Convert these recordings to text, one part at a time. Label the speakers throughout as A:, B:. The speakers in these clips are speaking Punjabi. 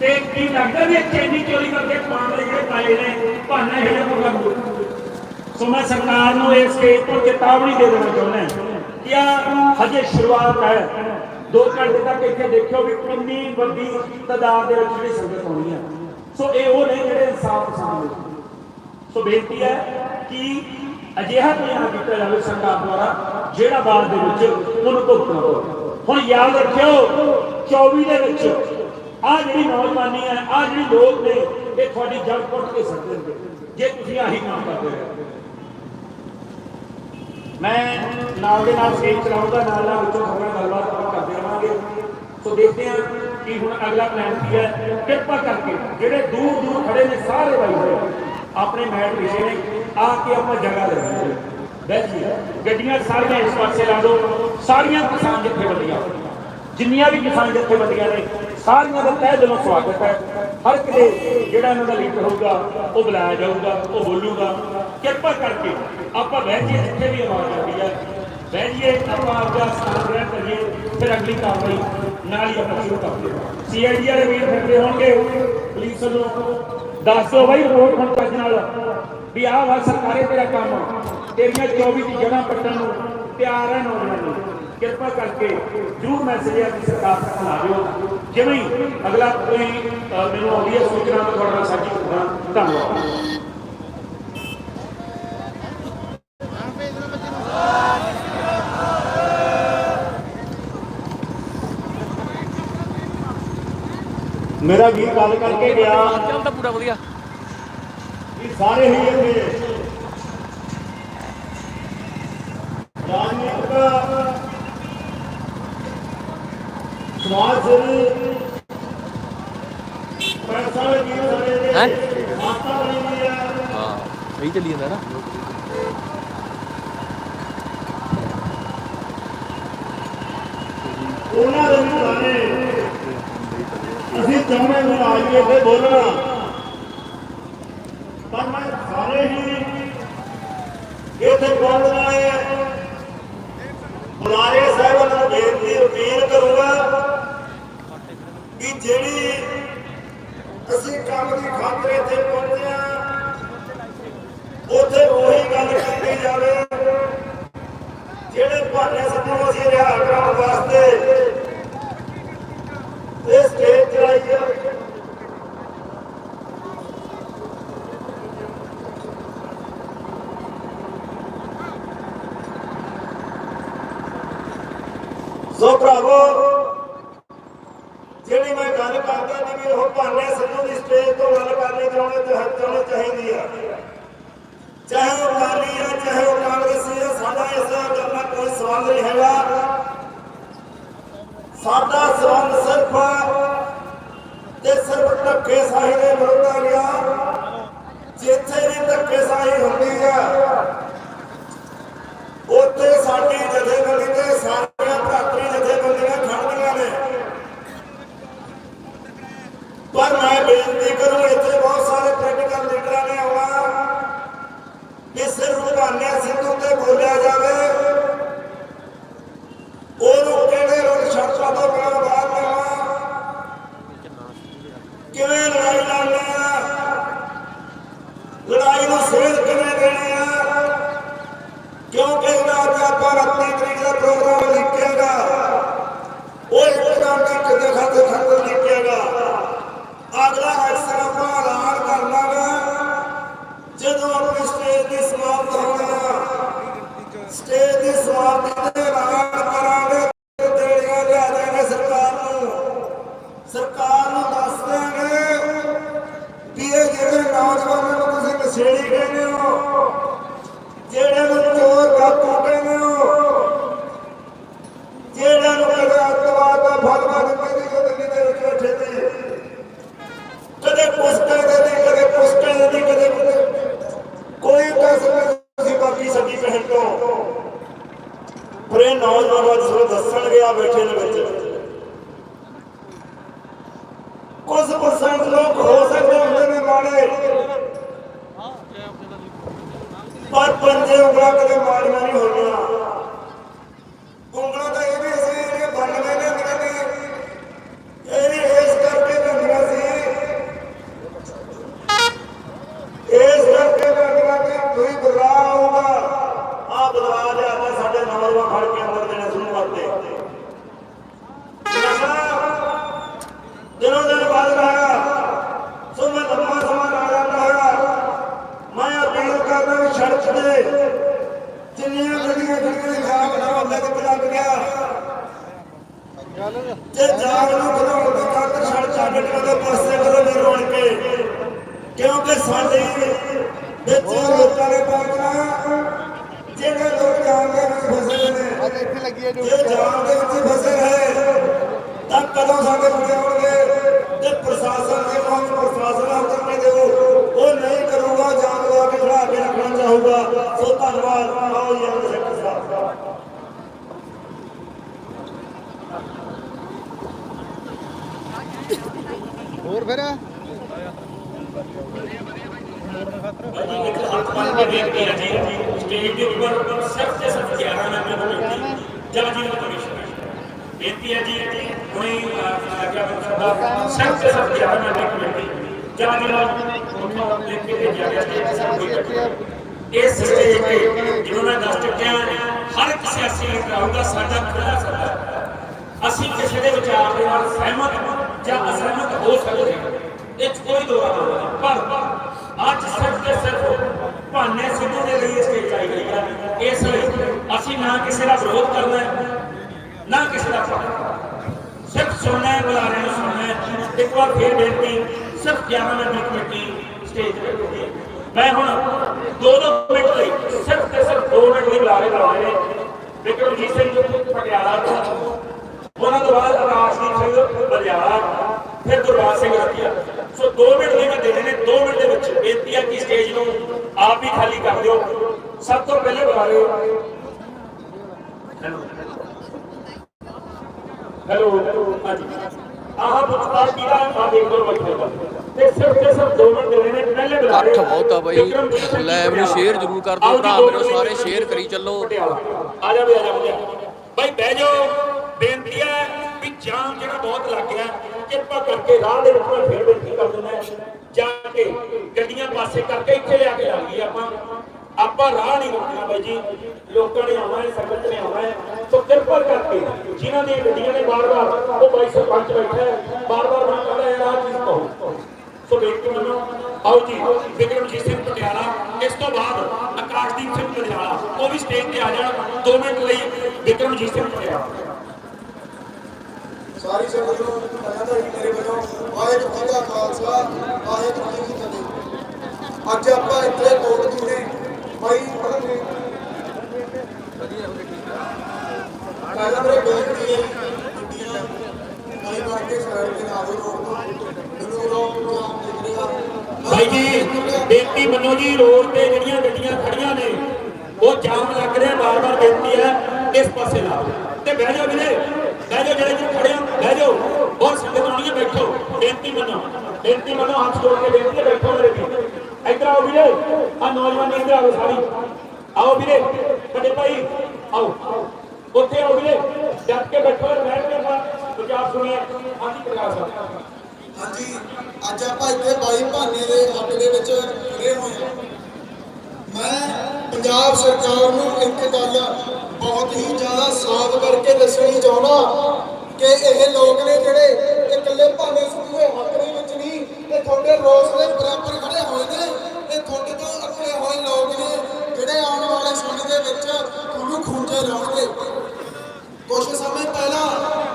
A: ਤੇ ਕੀ ਲੱਗਦਾ ਵੀ ਚੈਨੀ ਚੋਰੀ ਕਰਕੇ ਖਾਣ ਦੇ ਜਿਹੜੇ ਪਾਏ ਨੇ, ਭਾਨਾ ਇਹ ਜਿਹਾ ਕੋਈ ਸੋ ਮੈਂ ਸਰਕਾਰ ਨੂੰ ਇਸ ਸਟੇਜ ਤੋਂ ਚੇਤਾਵਨੀ ਦੇ ਦੇਣਾ ਚਾਹੁੰਦਾ ਕਿ ਆ ਹਜੇ ਸ਼ੁਰੂਆਤ ਹੈ। ਦੋ ਘੰਟੇ ਤੱਕ ਇੱਥੇ ਦੇਖਿਓ ਵੀ ਕਿੰਨੀ ਵੱਡੀ ਤਾਦਾਦ ਦੇ ਵਿੱਚ ਜਿਹੜੀ ਸੰਗਤ ਹੋਣੀ ਹੈ ਸੋ ਇਹ ਉਹ ਨੇ ਜਿਹੜੇ ਇਨਸਾਫ ਪਸੰਦ ਨੇ ਸੋ ਬੇਨਤੀ ਹੈ ਕਿ ਅਜਿਹਾ ਪ੍ਰਯਾਸ ਕੀਤਾ ਜਾਵੇ ਸਰਕਾਰ ਦੁਆਰਾ, ਜਿਹੜਾ ਬਾਅਦ ਦੇ ਵਿੱਚ ਉਹਨੂੰ ਭੁਗਤਣਾ ਪਵੇ ਹੁਣ ਯਾਦ ਰੱਖਿਓ 24 ਦੇ ਵਿੱਚ ਆ ਜਿਹੜੀ ਨੌਜਵਾਨੀ ਹੈ ਆ ਜਿਹੜੀ ਲੋਕ ਨੇ, ਇਹ ਤੁਹਾਡੀ ਜੜ ਪੁੱਟ ਕੇ ਸੱਟ ਦੇਣਗੇ ਜੇ ਤੁਸੀਂ ਆਹੀ ਕੰਮ ਕਰਦੇ ਰਹੋ। ਮੈਂ ਨਾਲ ਦੇ ਨਾਲ ਸਟੇਜ ਚਲਾਉਂਦਾ ਨਾਲ ਨਾਲ ਵਿੱਚੋਂ ਖਬਰਾਂ ਗੱਲਬਾਤ ਕਰਦੇ ਰਹਾਂਗੇ ਸੋ ਦੇਖਦੇ ਹਾਂ ਕਿ ਹੁਣ ਅਗਲਾ ਪਲਾਨ ਕੀ ਹੈ। ਕਿਰਪਾ ਕਰਕੇ ਜਿਹੜੇ ਦੂਰ ਦੂਰ ਖੜੇ ਨੇ ਸਾਰੇ ਭਾਈ ਆਪਣੇ ਮੈਟ ਵਿਛੇ ਨੇ, ਆ ਕੇ ਆਪਾਂ ਜਗ੍ਹਾ ਲੈ ਲਈਏ। ਬੈਠ ਗੱਡੀਆਂ ਸਾਰੀਆਂ ਇਸ ਪਾਸੇ ਲਾ ਦਿਓ। ਸਾਰੀਆਂ ਕਿਸਾਨ ਜਥੇਬੰਦੀਆਂ। ਜਿੰਨੀਆਂ ਵੀ ਕਿਸਾਨ ਜਥੇਬੰਦੀਆਂ ਨੇ ਸਾਰੀਆਂ ਦਾ ਤਹਿ ਦਿਲੋਂ ਸਵਾਗਤ ਹੈ। ਹਰ ਕਿਤੇ ਜਿਹੜਾ ਇਹਨਾਂ ਦਾ ਲੀਡਰ ਹੋਊਗਾ, ਉਹ ਬੁਲਾਇਆ ਜਾਊਗਾ, ਉਹ ਬੋਲੂਗਾ। ਕਿਰਪਾ ਕਰਕੇ ਆਪਾਂ ਬਹਿ ਜਾਈਏ ਜਿੱਥੇ ਵੀ ਆਵਾਜ਼ ਆਉਂਦੀ ਹੈ ਬਹਿ ਜਾਈਏ, ਆਪਾਂ ਆਪਦਾ ਸਥਾਨ ਗ੍ਰਹਿਣ ਕਰੀਏ, ਫਿਰ ਅਗਲੀ ਕਾਰਵਾਈ ਨਾਲ ਹੀ ਆਪਾਂ ਸ਼ੁਰੂ ਕਰਦੇ ਹਾਂ। ਸੀਆਈਡੀ ਵਾਲੇ ਵੀਰ ਫਿਰਦੇ ਹੋਣਗੇ, ਪੁਲਿਸ ਨੂੰ ਦੱਸ ਦਿਓ ਬਾਈ ਰਿਪੋਰਟ ਹੁਣ ਚੱਜ ਨਾਲ ਵੀ ਆਹ ਵਾ ਸਰਕਾਰੇ ਤੇਰਾ ਕੰਮ ਆ। ਤੇਰੀਆਂ 24 ਦੀ ਜਗ੍ਹਾ ਪੱਟਣ ਨੂੰ ਤਿਆਰ ਹੈ ਨੌਜਵਾਨ। ਕਿਰਪਾ ਕਰਕੇ ਜਰੂਰ ਮੈਸੇਜ ਆ ਕਿ ਸਰਕਾਰ ਤੱਕ ਲਾ ਦਿਓ। ਜਿਵੇਂ ਹੀ ਅਗਲਾ ਕੋਈ ਅ, ਮੈਨੂੰ ਆਉਂਦੀ ਹੈ ਸੂਚਨਾ ਤਾਂ ਤੁਹਾਡੇ ਨਾਲ ਸਾਂਝੀ ਕਰਾਂ ਧੰਨਵਾਦ। ਮੇਰਾ ਵੀਰ ਗੱਲ ਕਰਕੇ ਗਿਆ।
B: ਚੱਲ ਤਾਂ ਪੂਰਾ ਵਧੀਆ।
A: ਕਿ ਸਾਰੇ ਹੀ ਇਹਦੇ ਰਾਜਨੀਤਿਕ ਸਮਾਜ ਸੇਵੀ ਪੈਸਾ ਵਾਲੇ ਵੀਰ ਸਾਰੇ ਦੇ
B: ਹੈਂ?
A: ਮਾਤਾ ਬਣੀ ਹੋਈ ਹੈ
B: ਹਾਂ ਸਹੀ ਚੱਲੀ ਜਾਂਦਾ ਨਾ
A: ਉਹਨਾਂ ਦੇ ਵੀ ਗਾਣੇ ਅਸੀਂ ਚਾਹੁੰਦੇ ਹਾਂ ਆ ਜਾਈਏ ਤੇ ਬੋਲਣਾ ਪਰ ਮੈਂ ਸਾਰੇ ਹੀ ਇੱਥੇ ਪਹੁੰਚਣਾ ਹੈ ਬੁਲਾਰੇ ਸਾਹਿਬਾਨ ਨੂੰ ਬੇਨਤੀ ਅਪੀਲ ਕਰੂੰਗਾ ਕਿ ਜਿਹੜੀ ਅਸੀਂ ਕੰਮ ਦੀ ਖਾਤਰ ਇੱਥੇ ਪਹੁੰਚੇ ਹਾਂ ਉੱਥੇ ਉਹੀ ਗੱਲ ਕੀਤੀ ਜਾਵੇ ਜਿਹੜੇ ਭਾਨੇ ਸਿੱਧੂ ਅਸੀਂ ਰਿਹਾ ਕਰਾਉਣ ਵਾਸਤੇ ਇਹ ਸਟੇਜ ਚਲਾਈ ਜਾਵੇ ਸੋ ਭਰਾਵੋ ਜਿਹੜੀ ਮੈਂ ਗੱਲ ਕਰਦਾ ਸੀ ਵੀ ਉਹ ਭਾਨੇ ਸਿੱਧੂ ਦੀ ਸਟੇਜ ਤੋਂ ਗੱਲ ਕਰਨੀ ਚਾਹੁੰਦੇ ਤੇ ਹੱਥ ਚਾਹੁੰਦੇ ਚਾਹੀਦੀ ਆ ਚਾਹੇ ਉਹ ਅਕਾਲੀ ਆ ਚਾਹੇ ਉਹ ਕਾਂਗਰਸੀ ਆ ਸਾਡਾ ਇਸ ਗੱਲ ਨਾਲ ਕੋਈ ਸਵਾਲ ਨਹੀਂ ਹੈਗਾ ਸਾਡਾ ਸੰਬੰਧ ਸਿਰਫ ਤੇ ਸਿਰਫ ਧੱਕੇ ਸਾਹੀ ਦੇ ਵਿਰੁੱਧ ਆ ਗਿਆ ਜਿੱਥੇ ਵੀ ਧੱਕੇ ਸਾਹੀ ਹੁੰਦੀ ਆ ਉੱਥੇ ਸਾਡੀ ਜਥੇਬੰਦੀ ਤੇ ਸਾਰੀਆਂ ਭਰਾਤਰੀ ਜਥੇਬੰਦੀਆਂ ਖੜਦੀਆਂ ਨੇ ਪਰ ਮੈਂ ਬੇਨਤੀ ਕਰੂੰ ਇੱਥੇ ਬਹੁਤ ਸਾਰੇ ਪੋਲੀਟੀਕਲ ਲੀਡਰਾਂ ਨੇ ਆਉਣਾ ਕਿ ਸਿਰਫ ਭਾਨਿਆ ਸਿੱਧੂ ਤੇ ਬੋਲਿਆ ਜਾਵੇ ਉਹਨੂੰ ਕਿਹੜੇ ਰੋਡ ਸ਼ਰਤਾਂ ਤੋਂ ਬਿਨਾਂ ਬਾਹਰ ਲਾਵਾਂ ਕਿਵੇਂ ਲੜਾਈ ਲੜਨੀ ਆ ਲੜਾਈ ਨੂੰ ਸੇਧ ਕਿਵੇਂ ਦੇਣੀ ਆ ਕਿਉਂਕਿ ਜਿਹੜਾ ਅੱਜ ਆਪਾਂ 29 ਤਰੀਕ ਦਾ ਪ੍ਰੋਗਰਾਮ ਲਿਖਿਆਗਾ ਉਹ ਇੱਕ ਨਾਮ ਦੀ ਕਿਤੇ ਖਾਤੇ ਖਾਤੇ ਲਿਖਿਆਗਾ ਅਗਲਾ ਐਕਸ਼ਨ ਆਪਾਂ ਐਲਾਨ ਕਰਨਾ ਗਾ ਜਦੋਂ ਆਪਣੀ ਸਟੇਜ ਦੀ ਸਮਾਪਤ ਹੋਣੀ ਆ ਸਟੇਜ ਦੀ ਸਮਾਪਤੀ ਤੇ ਐਲਾਨ ਕਰਾਂਗੇ ਤੇ ਦੇਣੀਆਂ ਲਿਆ ਦੇਣਗੇ ਸਰਕਾਰ ਨੂੰ ਸਰਕਾਰ ਨੂੰ ਦੱਸ ਦਿਆਂਗੇ ਵੀ ਇਹ ਜਿਹੜੇ ਨੌਜਵਾਨਾਂ ਨੂੰ ਤੁਸੀਂ ਨਸ਼ੇੜੀ ਕਹਿੰਦੇ ਹੋ ਜਿਹੜੇ ਨੂੰ ਚੋਰ ਬਾਪੂ ਕਹਿੰਦੇ ਹੋ ਜਿਹੜਾ ਨੂੰ ਕਦੇ ਅੱਤਵਾਦ ਦਾ ਫਤਵਾ ਦਿੱਤੇ ਦੀ ਜ਼ਿੰਦਗੀ ਦੇ ਵਿੱਚ ਬੈਠੇ ਨੇ ਕਦੇ ਪੁਸਤਕ ਦੇ ਦੀ ਕਦੇ ਪੁਸਤਕ ਦੇ ਦੀ ਕਦੇ ਕਦੇ ਕੋਈ ਕਸਰ ਨਹੀਂ ਤੁਸੀਂ ਬਾਕੀ ਸੱਜੀ ਪਹਿਨ ਤੋਂ ਪਰ ਇਹ ਨੌਜਵਾਨ ਅੱਜ ਸਾਨੂੰ ਦੱਸਣ ਗਿਆ ਬੈਠੇ ਨੇ ਵਿੱਚ ਕੁਝ ਪਰਸੈਂਟ ਲੋਕ ਹੋ ਸਕਦੇ ਹੁੰਦੇ ਨੇ ਮਾੜੇ ਪਰ ਪੰਜੇ ਉਂਗਲਾਂ ਕਦੇ ਮਾੜੀਆਂ ਨਹੀਂ ਹੋਣੀਆਂ ਉਂਗਲਾਂ ਤਾਂ ਇਹ ਵੀ ਅਸੀਂ ਜਿਹੜੀਆਂ ਬੰਨ ਲੈਣੇ ਹੁੰਦੀਆਂ ਨੇ ਇਹ ਵੀ ਇਸ ਕਰਕੇ ਬੰਦੀਆਂ ਸੀ
C: ਸੰਗਠਨਾਂ ਦੇ ਪਾਸੇ ਕਰੋ ਨੇ ਰੋਣ ਕੇ ਕਿਉਂਕਿ ਸਾਡੇ ਵਿੱਚ ਲੋਕਾਂ ਦੇ ਪਾਕਣਾ ਜਿਹੜੇ ਲੋਕ ਜਾਣ ਦੇ ਵਿੱਚ ਫਸੇ ਨੇ।
D: ਅੱਜ ਇੱਥੇ ਲੱਗੀ ਹੈ
C: ਜੇ। ਜਾਣ ਦੇ ਵਿੱਚ ਫਸੇ ਰਹੇ ਤਾਂ ਕਦੋਂ ਸਾਡੇ ਮੁੰਡੇ ਆਉਣਗੇ? ਤੇ ਪ੍ਰਸ਼ਾਸਨ ਦੇ ਕੋਲ ਪ੍ਰਸ਼ਾਸਨ ਹੱਥ ਨਹੀਂ ਦੇਵੋ ਉਹ ਨਹੀਂ ਕਰੂਗਾ ਜਾਨ ਲਗਾ ਕੇ ਖੜਾ ਕੇ ਰੱਖਣਾ ਚਾਹੂਗਾ। ਸੋ ਧੰਨਵਾਦ ਆਓ ਅਮਰ ਸਿੰਘ ਸਾਹਿਬ
D: ਹੋਰ ਫਿਰ?
E: ਬੇਨਤੀ ਹੈ ਜੀ ਸਟੇਜ ਦੇ ਉੱਪਰ ਸਿਰਫ ਤੇ ਸਿਰਫ 11 ਮੈਂਬਰ ਨੂੰ ਬੇਨਤੀ ਜੱਜ ਦੀ ਕਮਿਸ਼ਨ ਬੇਨਤੀ ਹੈ ਜੀ ਹੁਣੇ ਆ ਗਿਆ ਬੰਦਾ ਸਿਰਫ ਤੇ ਸਿਰਫ 11 ਮੈਂਬਰ ਕਮੇਟੀ ਜੱਜ ਨਾਲ ਲਿਖ ਕੇ ਭੇਜਿਆ ਗਿਆ ਜੀ ਇਸ ਸਟੇਜ ਤੇ ਜਿਹਨੂੰ ਮੈਂ ਦੱਸ ਚੁੱਕਿਆ ਹਰ ਇੱਕ ਸਿਆਸੀ ਲੀਡਰ ਆਊਗਾ ਸਾਡਾ ਖੁੱਲਾ ਸੱਦਾ ਹੈ। ਅਸੀਂ ਕਿਸੇ ਦੇ ਵਿਚਾਰ ਦੇ ਨਾਲ ਸਹਿਮਤ ਜਾਂ ਅਸਹਿਮਤ ਹੋ ਸਕਦੇ ਹਾਂ ਇਹ 'ਚ ਕੋਈ ਦੋ ਰਾਹ ਨਹੀਂ ਪਰ ਅੱਜ ਸਿਰਫ ਤੇ ਸਿਰਫ ਭਾਨੇ ਸਿੱਧੂ ਦੇ ਲਈ ਸਟੇਜ ਆਈ ਗਈ ਹੈ ਇਸ ਲਈ ਅਸੀਂ ਨਾ ਕਿਸੇ ਦਾ ਵਿਰੋਧ ਕਰਨਾ ਹੈ, ਨਾ ਕਿਸੇ ਦਾ ਪੱਖ ਸਿਰਫ ਸੁਣਨਾ ਹੈ, ਬੁਲਾਰਿਆਂ ਨੂੰ ਸੁਣਨਾ ਹੈ। ਇੱਕ ਵਾਰ ਫੇਰ ਬੇਨਤੀ, ਸਿਰਫ 11 ਮਿੰਟ ਦੀ ਕਮੇਟੀ ਸਟੇਜ ਤੇ ਬੈਠੀ ਹੈ। ਮੈਂ ਹੁਣ ਦੋ ਦੋ ਮਿੰਟ ਲਈ ਸਿਰਫ ਤੇ ਸਿਰਫ ਦੋ ਮਿੰਟ ਲਈ ਬੁਲਾਰੇ ਲਾਉਣੇ ਨੇ। ਵਿਕਰਮਜੀਤ ਸਿੰਘ ਪਟਿਆਲਾ ਤੋਂ। ਉਹਨਾਂ ਤੋਂ ਬਾਅਦ ਆਕਾਸ਼ਦੀਪ ਸਿੰਘ ਬਲਿਆਲਾ ਫਿਰ ਗੁਰਬਾਜ ਸਿੰਘ ਰਤੀਆ ਸੋ 2 ਮਿੰਟ ਲਈ ਮੈਂ ਦੇਣੇ ਨੇ 2 ਮਿੰਟ ਦੇ ਵਿੱਚ ਬੇਨਤੀ ਹੈ ਕਿ ਸਟੇਜ ਨੂੰ ਆਪ ਹੀ ਖਾਲੀ ਕਰ ਦਿਓ। ਸਭ ਤੋਂ ਪਹਿਲੇ ਬੁਲਾਰੇ ਹੈਲੋ ਹੈਲੋ ਹਾਂਜੀ। ਆਹ ਪੁੱਛਤਾ ਕੀ ਦਾ ਆ ਦੇਖ ਲਓ ਬੈਠੇ ਹੋ। ਤੇ ਸਿਰਫ ਤੇ ਸਿਰਫ 2 ਮਿੰਟ ਦੇਣੇ ਨੇ ਪਹਿਲੇ ਬੁਲਾਰੇ
B: ਇਕੱਠ ਬਹੁਤ ਆ ਬਾਈ।
E: ਵਿਕਰਮਜੀਤ ਸਿੰਘ
B: ਲਾਈਵ ਨੂੰ
E: ਪਟਿਆਲਾ।
B: ਸ਼ੇਅਰ ਜ਼ਰੂਰ ਕਰ ਦਿਓ
E: ਆਓ ਜੀ,
B: ਭਰਾ
E: ਦੋ
B: ਮੇਰੇ
E: ਮਿੰਟ
B: ਸਾਰੇ
E: ਲਈ
B: ਸ਼ੇਅਰ ਕਰੀ ਚੱਲੋ।
E: ਪਟਿਆਲਾ। ਆ ਜਾ ਵੀ ਆ ਜਾ ਮੁੰਡਿਆ ਬਾਈ ਬਹਿ ਜਾਓ। ਬੇਨਤੀ ਹੈ ਵੀ ਜਾਮ ਜਿਹੜਾ ਬਹੁਤ ਲੱਗ ਗਿਆ। ਕਿਰਪਾ ਕਰਕੇ ਰਾਹ ਦੇ ਵਿੱਚ ਮੈਂ ਫੇਰ ਬੇਨਤੀ ਕਰ ਦਿੰਦਾ ਜਾ ਕੇ ਗੱਡੀਆਂ ਪਾਸੇ ਕਰਕੇ ਇੱਥੇ ਲਿਆ ਕੇ ਲਾ ਆਪਾਂ। ਆਪਾਂ ਰਾਹ ਨਹੀਂ ਰੋਕਣਾ ਬਾਈ ਜੀ। ਲੋਕਾਂ ਨੇ ਆਉਣਾ ਹੈ, ਸੰਗਤ ਨੇ ਆਉਣਾ ਹੈ। ਸੋ ਕਿਰਪਾ ਕਰਕੇ ਜਿਨ੍ਹਾਂ ਦੀਆਂ ਗੱਡੀਆਂ ਨੇ ਬਾਰ-ਬਾਰ ਉਹ ਬਾਈ ਸਰਪੰਚ ਬੈਠਾ ਹੈ ਬਾਰ-ਬਾਰ ਮੈਂ ਕਹਿੰਦਾ ਯਾਰ ਆਹ ਚੀਜ਼ ਕਹੋ ਸੋ ਬੇਨਤੀ ਮੰਨੋ। ਆਓ ਜੀ, ਵਿਕਰਮਜੀਤ ਸਿੰਘ ਪਟਿਆਲਾ, ਇਸ ਤੋਂ ਬਾਅਦ ਆਕਾਸ਼ਦੀਪ ਸਿੰਘ ਪਟਿਆਲਾ, ਉਹ ਵੀ ਸਟੇਜ ਤੇ ਆ ਜਾਣ। 2 ਮਿੰਟ ਲਈ ਵਿਕਰਮਜੀਤ ਸਿੰਘ ਪਟਿਆਲਾ।
C: ਸਾਰੀ ਸੰਗਤ ਨੂੰ ਪਹਿਲਾਂ ਮੇਰੇ ਵੱਲੋਂ ਵਾਹਿਗੁਰੂ ਜੀ ਦਾ ਖਾਲਸਾ, ਵਾਹਿਗੁਰੂ ਜੀ ਕੀ ਫਤਿਹ। ਅੱਜ ਆਪਾਂ ਇੱਥੇ ਕੋਟ ਨੇ। ਬਾਈ, ਪੜ੍ਹਨ ਪਹਿਲਾਂ ਮੇਰੇ ਬੇਨਤੀ ਹੈ ਗੱਡੀਆਂ ਬਾਈ ਬਣ ਕੇ ਸਾਈਡ ਤੇ ਲਾ ਰੋਡ ਤੋਂ ਮੈਨੂੰ ਰੋਡ ਜਾਮ
E: ਭਾਈ ਜੀ, ਬੇਨਤੀ ਮੰਨੋ ਜੀ, ਰੋਡ ਤੇ ਜਿਹੜੀਆਂ ਗੱਡੀਆਂ ਖੜੀਆਂ ਨੇ, ਉਹ ਜਾਮ ਲੱਗ ਰਿਹਾ ਬਾਰ-ਬਾਰ ਬੇਨਤੀ ਹੈ, ਇਸ ਪਾਸੇ ਲਾਓ ਤੇ ਬਹਿ ਜਾਓ ਵੀਰੇ। ਬਹਿ ਜਾਓ, ਜਿਹੜੇ ਜੀ ਖੜੇ ਹੋ ਬਹਿ ਜਾਓ। ਬਹੁਤ ਸੰਗਤ ਆਉਣੀ ਹੈ ਬੈਠੋ। ਬੇਨਤੀ ਮੰਨੋ ਬੇਨਤੀ ਮੰਨੋ, ਹੱਥ ਜੋੜ ਕੇ ਬੇਨਤੀ ਬੈਠੋ ਮੇਰੇ ਵੀ। ਇੱਧਰ ਆਓ ਵੀਰੇ ਆ ਨੌਜਵਾਨ ਇੱਧਰ ਆਓ ਸਾਰੀ। ਆਓ ਵੀਰੇ, ਵੱਡੇ ਭਾਈ, ਆਓ। ਉੱਥੇ ਆਓ ਵੀਰੇ ਡਟ ਕੇ ਬੈਠੋ ਬੈਠ ਕੇ ਆਪਾਂ ਵਿਚਾਰ ਸੁਣੀਏ ਹਾਂਜੀ, ਪ੍ਰਕਾਸ਼
C: ਹਾਂਜੀ, ਅੱਜ ਆਪਾਂ ਇੱਥੇ ਬਾਈ ਭਾਨੇ ਦੇ ਹੱਕ ਦੇ ਵਿੱਚ ਖੜੇ ਹੋਏ ਹਾਂ। ਮੈਂ ਪੰਜਾਬ ਸਰਕਾਰ ਨੂੰ ਇੱਕ ਗੱਲ ਬਹੁਤ ਹੀ ਜ਼ਿਆਦਾ ਸਾਫ਼ ਕਰਕੇ ਦੱਸਣੀ ਚਾਹੁੰਦਾ ਕਿ ਇਹ ਲੋਕ ਨੇ ਜਿਹੜੇ ਇਕੱਲੇ ਭਾਵੇਂ ਸਿੱਧੂ ਹੱਕ ਦੇ ਵਿੱਚ ਨਹੀਂ, ਤੇ ਤੁਹਾਡੇ ਰੋਸ ਦੇ ਬਰਾਬਰ ਖੜੇ ਹੋਏ ਨੇ ਇਹ ਤੁਹਾਡੇ ਤੋਂ ਅੱਗੇ ਹੋਏ ਲੋਕ ਨੇ ਜਿਹੜੇ ਆਉਣ ਵਾਲੇ ਸਮੇਂ ਦੇ ਵਿੱਚ ਤੁਹਾਨੂੰ ਖੂੰਜੇ ਲਾਉਣਗੇ। ਕੁਝ ਸਮੇਂ ਪਹਿਲਾਂ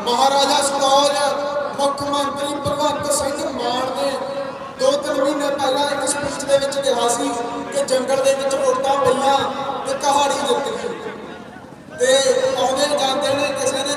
C: ਮਹਾਰਾਜਾ ਸਤੌਜ ਮੁੱਖ ਮੰਤਰੀ ਭਗਵੰਤ ਸਿੰਘ ਮਾਨ ਨੇ ਦੋ ਤਿੰਨ ਮਹੀਨੇ ਪਹਿਲਾਂ ਇੱਕ ਸਪੀਚ ਦੇ ਵਿੱਚ ਕਿਹਾ ਸੀ ਕਿ ਜੰਗਲ ਦੇ ਵਿੱਚ ਵੋਟਾਂ ਪਈਆਂ ਤੇ ਕਹਾਣੀ ਜਿੱਤ ਗਈ ਤੇ ਆਉਂਦੇ ਜਾਂਦੇ ਨੇ ਕਿਸੇ ਨੇ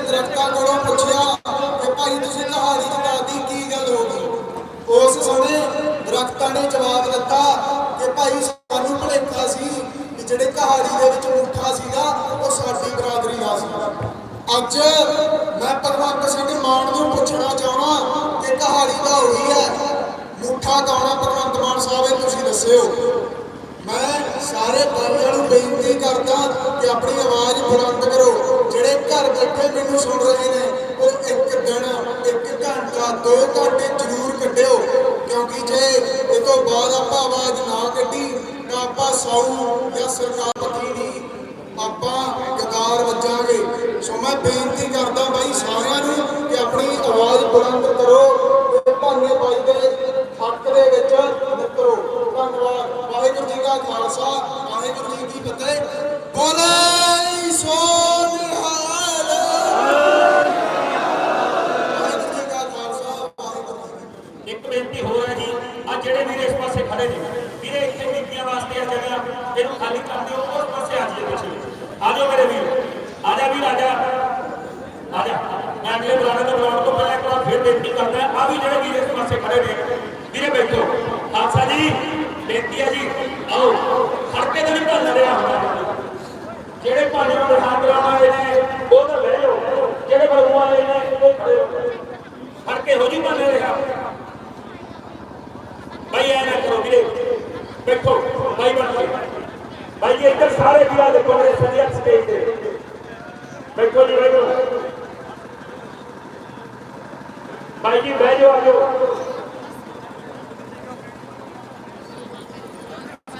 C: ਬੁਲੰਦ ਕਰੋ। ਤੇ ਭਾਨੇ ਬਾਈ ਦੇ ਹੱਕ ਦੇ ਵਿੱਚ ਨਿਕਲੋ ਧੰਨਵਾਦ। ਵਾਹਿਗੁਰੂ ਜੀ ਕਾ ਖਾਲਸਾ, ਵਾਹਿਗੁਰੂ ਜੀ ਕੀ ਫਤਿਹ ਬੋਲੇ ਸੋ ਨਿਹਾਲ ਵਾਹਿਗੁਰੂ ਜੀ ਕਾ ਖਾਲਸਾ ਵਾਹਿਗੁਰੂ ਜੀ ਕੀ ਫਤਿਹ
E: ਬੇਨਤੀ ਹੋ ਹੈ ਜੀ ਆ ਜਿਹੜੇ ਵੀਰੇ ਇਸ ਪਾਸੇ ਖੜੇ ਨੇ ਵੀਰੇ ਇੱਥੇ ਬੀਬੀਆਂ ਵਾਸਤੇ ਆ ਜਗ੍ਹਾ ਇਹਨੂੰ ਖਾਲੀ ਕਰ ਦਿਓ ਉਸ ਪਾਸੇ ਆ ਜੀ ਪਿੱਛੇ ਆ ਜਾਓ ਮੇਰੇ ਵੀਰ ਆ ਜਾ ਵੀਰ ਆ ਜਾ ਆ ਜਾ ਮੈਂ ਅਗਲੇ ਬੁਲਾਣੇ ਤੋਂ ਬੁਲਾਉਣ ਤੋਂ ਪਹਿਲਾਂ ਇੱਕ ਵਾਰ ਫਿਰ ਬੇਨਤੀ ਕਰਦਾ ਆ ਵੀ ਜਿਹੜੇ ਵੀਰੇ ਇਸ ਪਾਸੇ ਖੜੇ ਨੇ ਵੀਰੇ ਬੈਠੋ ਖਾਲਸਾ ਜੀ ਬੇਨਤੀ ਹੈ ਜੀ ਆਓ ਖੜਕੇ ਤੇ ਨਹੀਂ ਢੱਲ ਰਿਹਾ ਜਿਹੜੇ ਭਾਣੇ ਨੂੰ ਨਿਸ਼ਾਨ ਕਰਾਉਣ ਵਾਲੇ ਨੇ ਉਹ ਤਾਂ ਬਹਿ ਜਾਓ ਜਿਹੜੇ ਬਲੂਆਂ ਵਾਲੇ ਨੇ ਉਹ ਖੜੇ ਹੋ ਫੜ ਕੇ ਹੋ ਜੀ ਭਾਣੇ ਰਿਹਾ ਭਾਈ ਐ ਨਾ ਕਰੋ ਵੀਰੇ ਦੇਖੋ ਭਾਈ ਬਣ ਕੇ ਭਾਈ ਜੀ ਸਾਰੇ ਵੀਰਾਂ ਦੇ ਕੋਲ ਸਜਿਆ ਸਟੇਜ ਤੇ ਬੈਠੋ ਜੀ, ਬੈਠੋ। ਭਾਈ ਜੀ, ਬਹਿ ਜਾਓ, ਆ ਜਾਓ।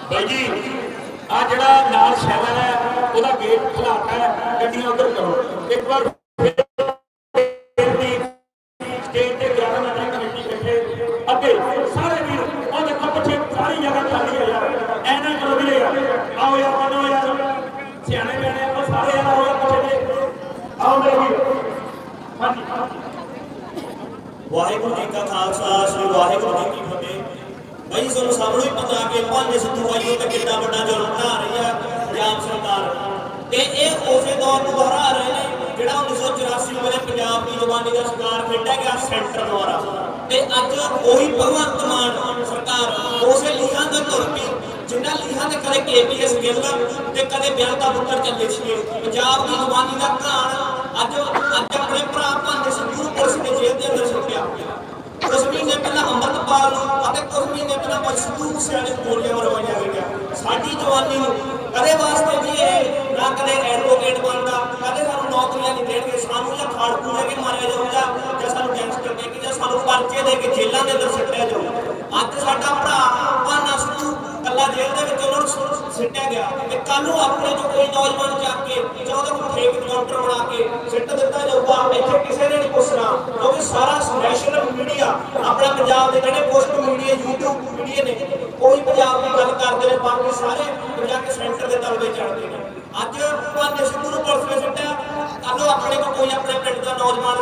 E: ਭਾਈ ਜੀ ਆ ਜਿਹੜਾ ਨਾਲ ਸ਼ੈਲਰ ਹੈ, ਉਹਦਾ ਗੇਟ ਖੁਲਾਤਾ ਹੈ, ਗੱਡੀਆਂ ਉਧਰ ਕਰੋ। ਇੱਕ ਵਾਰ ਫਿਰ ਦੀ ਸਟੇਜ ਤੇ 11 ਮੈਂਬਰੀ ਕਮੇਟੀ ਬੈਠੇ ਅੱਗੇ ਸਾਰੇ ਵੀਰ ਉਹ ਦੇਖੋ ਪਿੱਛੇ ਸਾਰੀ ਜਗ੍ਹਾ ਖਾਲੀ ਹੈ ਯਾਰ ਐ ਨਾ ਕਰੋ ਵੀਰੇ ਯਾਰ ਆਓ ਯਾਰ ਮੰਨੋ ਯਾਰ ਸਿਆਣੇ ਬਿਆਣੇ ਉਹ ਸਾਰੇ ਯਾਰ ਆਓ ਯਾਰ ਪਿੱਛੇ ਦੇ ਆਓ ਮੇਰੇ ਵੀਰ ਹਾਂਜੀ
F: ਵਾਹਿਗੁਰੂ ਜੀ ਕਾ ਖਾਲਸਾ ਸ੍ਰੀ ਵਾਹਿਗੁਰੂ ਜੀ ਕੀ ਫਤਿਹ ਬਈ ਤੁਹਾਨੂੰ ਸਭ ਨੂੰ ਹੀ ਪਤਾ ਕਿ ਭਾਂਡੇ ਸਿੱਧੂ ਆਈਓ ਤੇ ਕਿੰਨਾ ਵੱਡਾ ਜੁਰਮ ਢਾ ਰਹੀ ਆ ਪੰਜਾਬ ਸਰਕਾਰ। ਤੇ ਇਹ ਉਸੇ ਦੌਰ ਨੂੰ ਦੁਹਰਾ ਰਹੇ ਨੇ ਜਿਹੜਾ 1984 ਵੇਲੇ ਪੰਜਾਬ ਦੀ ਜਵਾਨੀ ਦਾ ਸ਼ਿਕਾਰ ਖੇਡਿਆ ਗਿਆ ਸੈਂਟਰ ਦੁਆਰਾ। ਤੇ ਅੱਜ ਉਹੀ ਭਗਵੰਤ ਮਾਨ ਸਰਕਾਰ ਉਸੇ ਲੀਹਾਂ ਦੇ ਤੁਰ ਪਈ ਜਿਨ੍ਹਾਂ ਲੀਹਾਂ ਤੇ ਕਦੇ ਕੇਪੀਐਸ ਗਿੱਲ ਤੇ ਕਦੇ ਵਿਆਹ ਦਾ ਪੁੱਤਰ ਚੱਲੇ ਸੀਗੇ। ਪੰਜਾਬ ਦੀ ਜਵਾਨੀ ਦਾ ਘਾਣ ਅੱਜ ਅੱਜ ਆਪਣੇ ਭਰਾ ਭਾਂਡੇ ਸਿੱਧੂ ਪੁਲਿਸ ਨੇ ਜੇਲ੍ਹ ਦੇ ਅੰਦਰ ਸੁੱਟਿਆ। ਕੁਝ ਮਹੀਨੇ ਪਹਿਲਾਂ ਅੰਮ੍ਰਿਤਪਾਲ ਨੂੰ ਅਤੇ ਕੁਝ ਮਹੀਨੇ ਪਹਿਲਾਂ ਭਾਈ ਸਿੱਧੂ ਨੂੰ ਗੋਲੀਆਂ ਮਰਵਾਈਆਂ ਗਈਆਂ। ਸਾਡੀ ਜਵਾਨੀ ਨੂੰ ਕਦੇ ਵਾਸਤੇ ਜੀ ਇਹ ਨਾ ਕਦੇ ਐਡਵੋਕੇਟ ਬਣਦਾ, ਕਦੇ ਸਾਨੂੰ ਨੌਕਰੀਆਂ ਨਹੀਂ ਦੇਣਗੇ। ਸਾਨੂੰ ਜਾਂ ਖਾੜਕੂ ਲੈ ਕੇ ਮਾਰਿਆ ਜਾਊਗਾ ਜਾਂ ਸਾਨੂੰ ਗੈਂਗਸਟਰ ਦੇ ਕੇ ਜਾਂ ਸਾਨੂੰ ਪਰਚੇ ਦੇ ਕੇ ਜੇਲ੍ਹਾਂ ਦੇ ਅੰਦਰ ਸਿੱਟਿਆ ਜਾਊ ਅੱਜ ਸਾਡਾ ਭਰਾ ਭਾਨਾ ਸਿੱਧੂ ਕੱਲਾ ਜੇਲ੍ਹ ਦੇ ਵਿੱਚ ਸਿੱਟਿਆ ਗਿਆ ਤੇ ਕੱਲ ਨੂੰ ਆਪਣੇ ਜੋ ਕੋਈ ਨੌਜਵਾਨ ਚੱਕ ਕੇ ਜਾਂ ਉਹਦਾ ਕੋਈ ਫੇਕ ਕਾਊਂਟਰ ਬਣਾ ਕੇ ਸਿੱਟ ਦਿੱਤਾ ਜਾਊਗਾ। ਇੱਥੇ ਕਿਸੇ ਨੇ ਨਹੀਂ ਪੁੱਛਣਾ ਕਿਉਂਕਿ ਸਾਰਾ ਨੈਸ਼ਨਲ ਮੀਡੀਆ ਆਪਣਾ ਪੰਜਾਬ ਦੇ ਜਿਹੜੇ ਪੋਸਟ ਮੀਡੀਆ YouTube ਮੀਡੀਆ ਨੇ, ਉਹੀ ਪੰਜਾਬ ਦੀ ਗੱਲ ਕਰਦੇ ਨੇ, ਬਾਕੀ ਸਾਰੇ ਪੰਜਾਬ ਦੇ ਸੈਂਟਰ ਦੇ ਤਲਵੇ ਚੜਦੇ ਨੇ। ਅੱਜ ਭਾਨੇ ਸਿੱਧੂ ਨੂੰ ਪੁਲਿਸ ਨੇ ਸਿੱਟਿਆ ਕੱਲ ਨੂੰ ਆਪਣੇ ਕੋਲ ਕੋਈ ਆਪਣੇ ਪਿੰਡ ਦਾ ਨੌਜਵਾਨ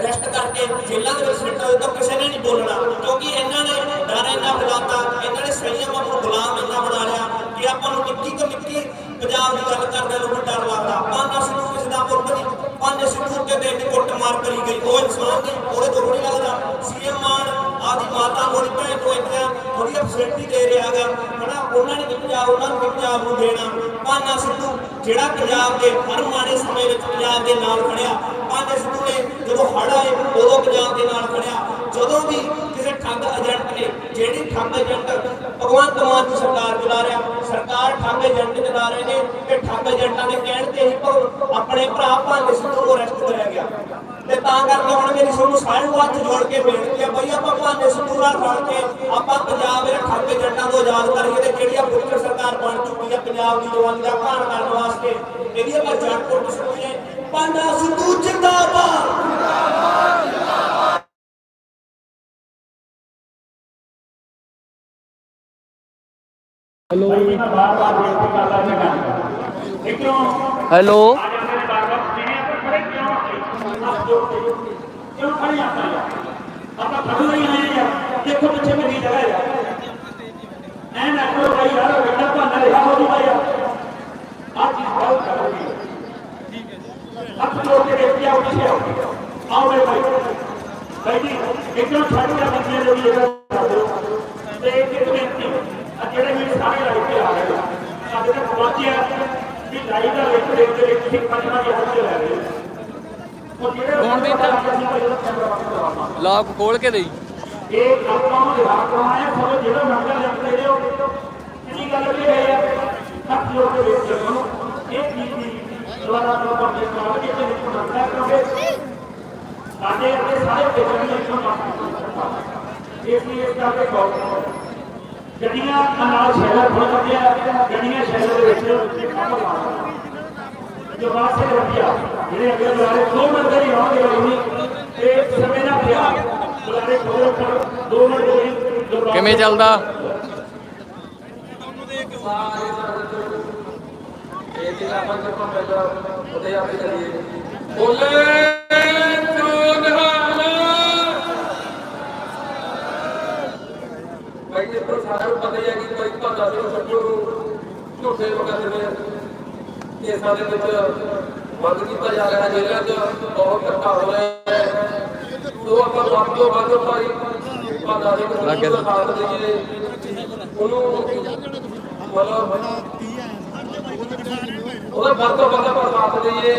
F: ਅਰੈਸਟ ਕਰਕੇ ਜੇਲ੍ਹਾਂ ਦੇ ਵਿੱਚ ਸਿੱਟ ਦਿੱਤਾ ਕਿਸੇ ਨੇ ਨਹੀਂ ਬੋਲਣਾ। ਕਿਉਂਕਿ ਇਹਨਾਂ ਨੇ ਡਰ ਇੰਨਾ ਫੈਲਾਤਾ ਇਹਨਾਂ ਨੇ ਸੰਯਮ ਨੂੰ ਗੁਲਾਮ ਇੰਨਾ ਬਣਾ ਲਿਆ ਕਿ ਆਪਾਂ ਨੂੰ ਨਿੱਕੀ ਤੋਂ ਨਿੱਕੀ ਪੰਜਾਬ ਦੀ ਗੱਲ ਕਰਦੇ ਨੂੰ ਡਰ ਲੱਗਦਾ। ਪੰਜ ਸਿੱਧੂ ਕਿਸੇ ਦਾ ਪੁੱਤ ਨਹੀਂ, ਪੰਜ ਸਿੱਧੂ ਤੇ ਤੇ ਇੰਨੀ ਕੁੱਟ ਮਾਰ ਕਰੀ ਗਈ। ਉਹ ਇਨਸਾਨ ਨਹੀਂ, ਉਹਦੇ ਤੋਂ ਨਹੀਂ ਲੱਗਦਾ। ਸੀਐਮ ਮਾਨ, ਆਦੀ ਮਾਤਾ ਮੋੜੀ ਭੈਣ ਨੂੰ ਇੰਨਾ ਵਧੀਆ ਫੈਸਿਲਿਟੀ ਦੇ ਰਿਹਾ ਗਾ ਹਨਾ, ਉਹਨਾਂ ਨੇ ਵੀ ਪੰਜਾਬ, ਉਹਨਾਂ ਨੂੰ ਪੰਜਾਬ ਨੂੰ ਦੇਣਾ। ਪੰਜ ਸਿੱਧੂ ਜਿਹੜਾ ਪੰਜਾਬ ਦੇ ਹਰ ਮਾੜੇ ਸਮੇਂ ਵਿੱਚ ਪੰਜਾਬ ਦੇ ਨਾਲ ਖੜਿਆ ਪੰਜ ਸਿੱਧੂ ਨੇ ਜਦੋਂ ਹੜ੍ਹ ਆਏ, ਉਦੋਂ ਪੰਜਾਬ ਦੇ ਨਾਲ ਖੜਿਆ। ਜਦੋਂ ਵੀ ਕਿਸੇ ਠੱਗ ਏਜੰਟ ਨੇ, ਜਿਹੜੀ ਠੱਗ ਏਜੰਟ ਭਗਵੰਤ ਮਾਨ ਦੀ ਸਰਕਾਰ ਚਲਾ ਰਿਹਾ ਸਰਕਾਰ ਠੱਗ ਏਜੰਟ ਚਲਾ ਰਹੇ ਨੇ, ਤੇ ਠੱਗ ਏਜੰਟਾਂ ਦੇ ਕਹਿਣ ਤੇ ਹੀ ਆਪਣੇ ਭਰਾ ਭਾਂਡੇ ਸਿੱਧੂ ਨੂੰ ਅਰੈਸਟ ਕਰਿਆ ਗਿਆ। ਤੇ ਤਾਂ ਕਰਕੇ ਹੁਣ ਮੇਰੀ ਤੁਹਾਨੂੰ ਸਾਰਿਆਂ ਨੂੰ ਹੱਥ ਜੋੜ ਕੇ ਬੇਨਤੀ ਹੈ ਬਈ ਆਪਾਂ ਭਾਂਡੇ ਸਿੱਧੂ ਨਾਲ ਰਲ ਕੇ ਆਪਾਂ ਪੰਜਾਬ ਦੇ ਠੱਗ ਏਜੰਟਾਂ ਤੋਂ ਆਜ਼ਾਦ ਕਰੀਏ ਤੇ ਜਿਹੜੀ ਆ ਪੁੱਤਰ ਸਰਕਾਰ ਬਣ ਚੁੱਕੀ ਹੈ ਪੰਜਾਬ ਦੀ ਜਵਾਨੀ ਦਾ ਘਾਣ ਕਰਨ ਵਾਸਤੇ ਇਹਦੀ ਆਪਾਂ ਜੜ ਪੁੱਟ ਸਕੀਏ ਭਾਂਡਾ ਸਿੱਧੂ ਜਿੰਦਾਬਾਦ!
E: ਹੈਲੋ। ਮੈਂ ਬਾਰ ਬਾਰ ਬੇਨਤੀ ਕਰਦਾ ਜੀ ਗੱਲ ਇਹ ਕਿਉਂ
B: ਹੈਲੋ
E: ਆ ਜਾਂਦੇ ਨੇ ਬਾਰ ਬਾਰ ਸੀਨੀਅਰ ਪਰ ਖੜੇ ਕਿਉਂ ਆਪ ਜੋੜ ਕੇ ਕਿਉਂ ਖੜੇ ਆਪਾਂ ਯਾਰ ਆਪਾਂ ਖੜੂ ਨਹੀਂ ਆਏ ਯਾਰ ਦੇਖੋ ਪਿੱਛੇ ਕਿੰਨੀ ਜਗ੍ਹਾ ਹੈ ਯਾਰ ਐ ਨਾ ਕਰੋ ਭਾਈ ਯਾਰ ਬੇਟਾ ਭਾਂਡਾ ਰਿਹਾ ਹੋ ਜੂਗਾ ਯਾਰ ਆ ਚੀਜ਼ ਬਹੁਤ ਕਰੋਗੀ ਠੀਕ ਹੈ ਜੀ ਹੱਥ ਜੋੜ ਕੇ ਬੇਨਤੀ ਆਓ ਪਿੱਛੇ ਆਓ ਆਓ ਮੇਰੇ ਭਾਈ ਭਾਈ ਜੀ ਇੱਕਦਮ ਛੱਡ ਕੇ ਬੰਦੇ ਜੋ ਵੀ ਜਗ੍ਹਾ ਕਰ ਦਿਓ ਤੇ ਇੱਕ ਬੇਨਤੀ ਆ ਜਿਹੜੇ ਵੀ ਸਾਰੇ ਲਾਈਵ ਤੇ ਆ ਰਹੇ ਆ ਸਾਡੇ ਤੱਕ ਪਹੁੰਚਿਆ ਕਿ ਲਾਈਵ ਦਾ ਲਿੰਕ ਦੇ ਦੇ ਵਿੱਚ ਇੱਕ ਪੰਜਵਾਂ ਦੀ ਹੱਥ ਲੈ ਰਹੇ ਉਹ ਜਿਹੜੇ
B: ਕੌਣ ਬੈਠਾ? ਲੌਕ ਖੋਲ ਕੇ ਦੇਈ
E: ਇਹ ਆਪਾਂ ਨੂੰ ਦਿਖਾ ਕਰਾਇਆ ਸਭ ਜਿਹੜਾ ਨੰਬਰ ਲਿਖ ਦੇ ਰਹੇ ਹੋ ਕਿਹੜੀ ਗੱਲ ਕੀ ਹੈ ਯਾਰ ਹੱਥ ਜੋੜ ਕੇ ਵੇਖ ਲਓ ਇਹ ਚੀਜ਼ ਦੀ ਦੁਆਰਾ ਤੋਂ ਆਪਣੇ ਨਾਲ ਕੇ ਤੇ ਲਿਖੋ ਨੰਬਰ ਕਰੋਗੇ ਸਾਡੇ ਅੱਗੇ ਸਾਰੇ ਪੇਪਰ ਵੀ ਲਿਖਣ ਵਾਸਤੇ ਇਸ ਲਈ ਇਸ ਕਰਕੇ ਕਹੋ ਗੱਡੀਆਂ ਨਾਲ ਸ਼ਹਿਰ ਖੁੱਲ ਗਿਆ ਗੱਡੀਆਂ ਸ਼ਹਿਰ ਦੇ ਵਿੱਚ ਕੰਮ ਲਾਉਣਾ ਜਵਾਬ ਸਿੰਘ ਰੁਪਿਆ ਜਿਹੜੇ ਅੱਗੇ ਬੁਲਾਰੇ ਦੋ ਮਿੰਟ ਦੇ ਆਉਣਗੇ ਉਹਨੀ ਤੇ ਸਮੇਂ ਨਾਲ ਪਿਆ। ਬੁਲਾਰੇ ਕੋਲ ਉੱਪਰ ਦੋ ਮਿੰਟ ਦੇ ਕਿਵੇਂ ਚੱਲਦਾ ਸਾਰੇ
B: ਸਰਵਤ ਇਹ
G: ਜਿਹੜਾ ਆਪਾਂ ਜਦੋਂ ਪਹਿਲਾਂ ਉਹਦੇ ਆਪੇ ਕਰੀਏ ਬੋਲੇ ਬੈਠੇ ਪਰ ਸਾਰਿਆਂ ਨੂੰ ਪਤਾ ਹੀ ਹੈ ਕਿ ਕੋਈ ਭੱਜਾ ਦੇ ਸੱਜੂ ਝੂਠੇ ਵਗੈਰਾ ਦੇ ਕੇਸਾਂ ਦੇ ਵਿੱਚ ਬੰਦ ਕੀਤਾ ਜਾ ਰਿਹਾ ਜੇਲ੍ਹਾਂ 'ਚ ਬਹੁਤ ਧੱਕਾ ਹੋ ਰਿਹਾ ਹੈ। ਸੋ ਆਪਾਂ ਵੱਧ ਤੋਂ ਵੱਧ ਭਾਈ ਭਾਜਾ ਸਿੰਘ ਸੱਜੂ ਦਾ ਉਹਨੂੰ ਮਤਲਬ ਉਹਦਾ ਵੱਧ ਤੋਂ ਵੱਧ ਸਾਥ ਦਈਏ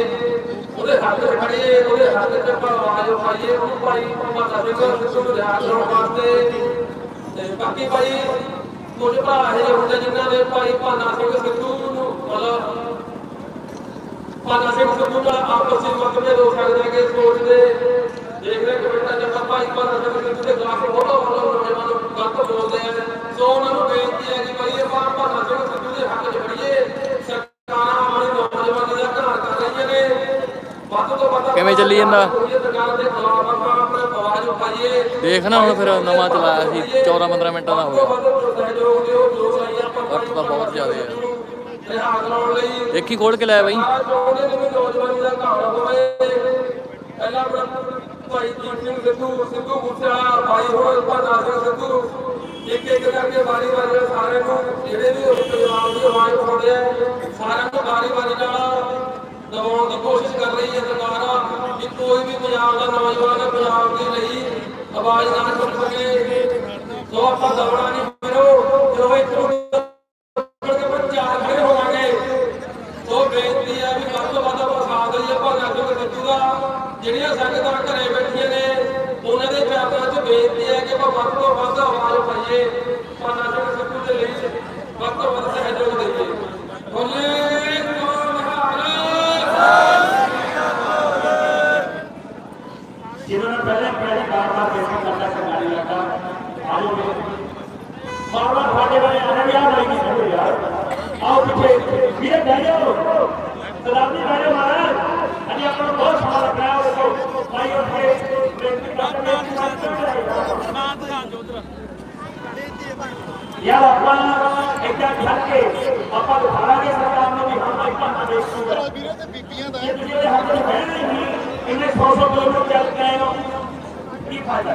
G: ਉਹਦੇ ਹੱਥ ਖੜੀਏ ਉਹਦੇ ਹੱਥ 'ਚ ਆਪਾਂ ਆਵਾਜ਼ ਉਠਾਈਏ ਉਹਨੂੰ ਭਾਈ ਸੱਜੂ ਨੂੰ ਰਿਹਾ ਕਰਾਉਣ ਵਾਸਤੇ। ਤੇ ਬਾਕੀ ਭਾਈ ਕੁਝ ਭਰਾ ਇਹ ਹੁੰਦੇ ਜਿਨ੍ਹਾਂ ਦੇ ਭਾਈ ਭਾਨਾ ਸਿੰਘ ਸਿੱਧੂ ਨੂੰ ਮਤਲਬ ਭਾਨਾ ਸਿੰਘ ਸਿੱਧੂ ਦਾ ਆਪਸ ਵਿੱਚ ਮਤਲਬ ਹੋ ਸਕਦਾ ਕਿ ਸੋਚਦੇ ਦੇਖਦੇ ਕਮੈਂਟਾਂ ਜਦ ਭਾਈ ਭਾਨਾ ਸਿੰਘ ਸਿੱਧੂ ਦੇ ਖਿਲਾਫ ਬੋਲੋ ਬੋਲੋ ਨੌਜਵਾਨ ਗਲਤ ਬੋਲਦੇ ਆ। ਸੋ ਉਹਨਾਂ ਨੂੰ ਬੇਨਤੀ ਹੈ ਕਿ ਭਾਈ ਆਪਾਂ ਭਾਨਾ ਸਿੰਘ ਸਿੱਧੂ ਦੇ ਹੱਕ 'ਚ ਖੜੀਏ ਸਰਕਾਰਾਂ ਆਪਣੀ ਨੌਜਵਾਨੀ ਦਾ ਘਰ ਕਰ ਰਹੀਆਂ ਨੇ। ਵੱਧ ਤੋਂ ਵੱਧ
B: ਕਿਵੇਂ ਚੱਲੀ ਜਾਂਦਾ?
G: ਸਰਕਾਰ ਦੇ ਖਿਲਾਫ ਆਪਾਂ ਆਪਣਾ ਆਵਾਜ਼ ਉਠਾਈਏ।
B: ਦੇਖਣਾ ਹੁਣ ਫਿਰ ਨਵਾਂ ਚਲਾਇਆ ਸੀ 14 15 ਮਿੰਟਾਂ ਦਾ ਹੋ ਗਿਆ।
G: ਵਕਤ
B: ਤਾਂ ਬਹੁਤ ਜ਼ਿਆਦਾ ਹੈ।
G: ਰਿਹਾ ਕਰਾਉਣ ਲਈ
B: ਦੇਖੀ ਖੋਲ ਕੇ ਲੈ ਬਾਈ।
G: ਸਾਰਾ ਚਾਹੁੰਦੇ ਨੌਜਵਾਨੀ ਦਾ ਘਾਟ ਹੋਵੇ ਪਹਿਲਾਂ ਆਪਣਾ ਭਾਈ ਜੀਤ ਸਿੰਘ ਸਿੱਧੂ ਸਿੱਧੂ ਮੂਸੇਵਾਲਾ ਭਾਈ ਹੋਰ ਭਾਨਾ ਸਿੰਘ ਸਿੱਧੂ ਇੱਕ ਇੱਕ ਕਰਕੇ ਵਾਰੀ ਵਾਰੀ ਸਾਰਿਆਂ ਨੂੰ ਜਿਹੜੇ ਵੀ ਉਸ ਪੰਜਾਬ ਦੀ ਆਵਾਜ਼ ਉਠਾਉਂਦੇ ਆ ਸਾਰਿਆਂ ਨੂੰ ਵਾਰੀ ਵਾਰੀ ਨਾਲ ਦਬਾਉਣ ਦੀ ਕੋਸ਼ਿਸ਼ ਕਰ ਰਹੀ ਹੈ ਸਰਕਾਰ ਕਿ ਕੋਈ ਵੀ ਪੰਜਾਬ ਦਾ ਨੌਜਵਾਨ ਪੰਜਾਬ ਦੇ ਲਈ ਆਵਾਜ਼ ਨਾ ਚੁੱਕ ਸਕੇ ਸੋ ਆਪਾਂ ਦਬਣਾ ਨਹੀਂ ਫਿਰੋ ਜੋ ਇੱਕ ਕਰਕੇ ਪ੍ਰਚਾਰ ਫਿਰ ਹੋਵਾਂਗੇ ਸੋ ਬੇਨਤੀ ਹੈ ਵੀ ਵੱਧ ਤੋਂ ਵੱਧ ਆਪਾਂ ਸਾਥ ਦਈਏ ਭਾਜਾ ਸਿੰਘ ਸਿੱਧੂ ਦਾ ਜਿਹੜੀਆਂ ਸੰਗਤਾਂ ਘਰੇ ਬੈਠੀਆਂ ਨੇ, ਉਹਨਾਂ ਦੇ ਪਿਆਰਾਂ 'ਚ ਬੇਨਤੀ ਹੈ ਕਿ ਆਪਾਂ ਵੱਧ ਤੋਂ ਵੱਧ ਆਵਾਜ਼ ਉਠਾਈਏ ਭਾਜਾ ਸਿੰਘ ਸਿੱਧੂ ਦੇ ਲਈ ਵੱਧ ਤੋਂ ਵੱਧ ਸਹਿਯੋਗ ਦੇਈਏ ਬੋਲੇ ਸੋਨਹਾਰਾ
E: ਜਿਨ੍ਹਾਂ ਨੇ ਪਹਿਲੇ ਪਹਿਲੇ ਬਾਰ-ਬਾਰ ਬੇਨਤੀ ਕਰਦਾ ਸਰਕਾਰੀ ਇਲਾਕਾ ਆਜੋ ਮੇਰੇ ਬਾਰ-ਬਾਰ ਤੁਹਾਡੇ ਬਾਰੇ ਆਣਾ ਵੀ ਆ ਨਹੀਂ ਕਰੋ ਯਾਰ ਆਓ ਪਿੱਛੇ ਵੀਰੇ ਬਹਿ ਜਾਓ ਸਲਾਮੀ ਬਹਿ ਜਾਓ ਮਹਾਰਾਜ ਅਜੀ ਆਪਾਂ ਨੂੰ ਬਹੁਤ ਸਮਾਂ ਲੱਗ ਰਿਹਾ ਹੈ ਦੇਖੋ ਭਾਈ ਉੱਥੇ ਬੇਨਤੀ ਕਰਦੇ ਯਾਰ ਆਪਾਂ ਇੱਦਾਂ ਛੱਡ ਕੇ ਆਪਾਂ ਦਿਖਾਵਾਂਗੇ ਸਰਕਾਰ ਨੂੰ ਵੀ ਹਾਂ ਇੱਕ ਭਾਣਾ ਦੇਸ਼ ਨੂੰ
H: ਵੀਰੇ ਤੇ ਬੀਬੀਆਂ ਦਾ
E: ਜੇ ਤੁਸੀਂ ਇਹਦੇ ਹੱਥ 'ਚ ਬਹਿਣਾ ਹੀ ਨਹੀਂ ਇੰਨੇ 100 100 ਕਿਲੋਮੀਟਰ ਚੱਲ ਕੇ ਆਏ ਹੋ ਕੀ ਫਾਇਦਾ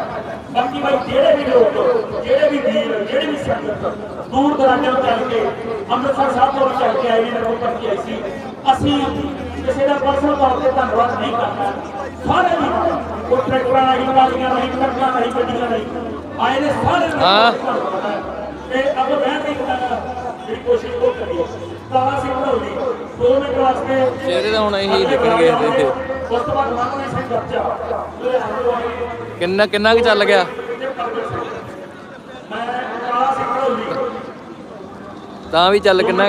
E: ਬਾਕੀ ਭਾਈ ਜਿਹੜੇ ਵੀ ਲੋਕ ਜਿਹੜੇ ਵੀ ਵੀਰ ਜਿਹੜੇ ਵੀ ਸੰਗਤ ਦੂਰ ਦਰਾਜਿਆਂ ਤੋਂ ਚੱਲ ਕੇ ਅੰਮ੍ਰਿਤਸਰ ਸਾਹਿਬ ਤੋਂ ਚੱਲ ਕੇ ਆਏ ਨੇ ਨਰੋਂ ਕਰਕੇ ਆਏ ਸੀ। ਅਸੀਂ ਕਿਸੇ ਦਾ ਪਰਸਨਲ ਤੌਰ ਤੇ ਧੰਨਵਾਦ ਨਹੀਂ ਕਰਨਾ। ਸਾਰੇ ਵੀ ਉਹ ਟਰੈਕਟਰਾਂ ਨਹੀਂ ਟਰਾਲੀਆਂ ਨਹੀਂ ਟਰੱਕਾਂ ਨਹੀਂ ਗੱਡੀਆਂ ਨਹੀਂ ਆਏ ਨੇ ਸਾਰੇ
B: ਹਾਂ।
E: ਤੇ ਅਬ ਮੈਂ ਨਹੀਂ ਜਿਹੜੀ ਕੋਸ਼ਿਸ਼ ਉਹ ਕਰੀਏ ਤਾਰਾ ਸਿੰਘ ਢੋਲੀ ਦੋ ਮਿੰਟ ਵਾਸਤੇ
B: ਚਿਹਰੇ ਤਾਂ ਹੁਣ ਇਹੀ ਦਿਖਣਗੇ ਇਹਦੇ।
E: ਉਸ ਤੋਂ ਬਾਅਦ ਮਾਨਵ ਸਿੰਘ ਆਏ
B: ਕਿੰਨਾ ਕਿੰਨਾ ਕੁ ਚੱਲ ਗਿਆ
E: ਤੇ ਪਰਮੇਸ਼ਰ ਸਿੰਘ। ਮੈਂ ਤਾਰਾ ਸਿੰਘ ਢੋਲੀ
B: ਤਾਂ ਵੀ ਚੱਲ ਕਿੰਨਾ ਕੁ ਗਿਆ
E: ਭਾਈ ਮਾਰ ਕੇ ਜੈਕਟ ਬੰਦ ਕਰ ਲਈਏ ਆਪਾਂ ਟੱਕਰਾਂ ਤੇ ਬਹਿ ਗਏ ਭਾਈ ਬਹਿ ਜਾਓ ਯਾਰ ਵੀ ਚੱਲ ਕਿੰਨਾ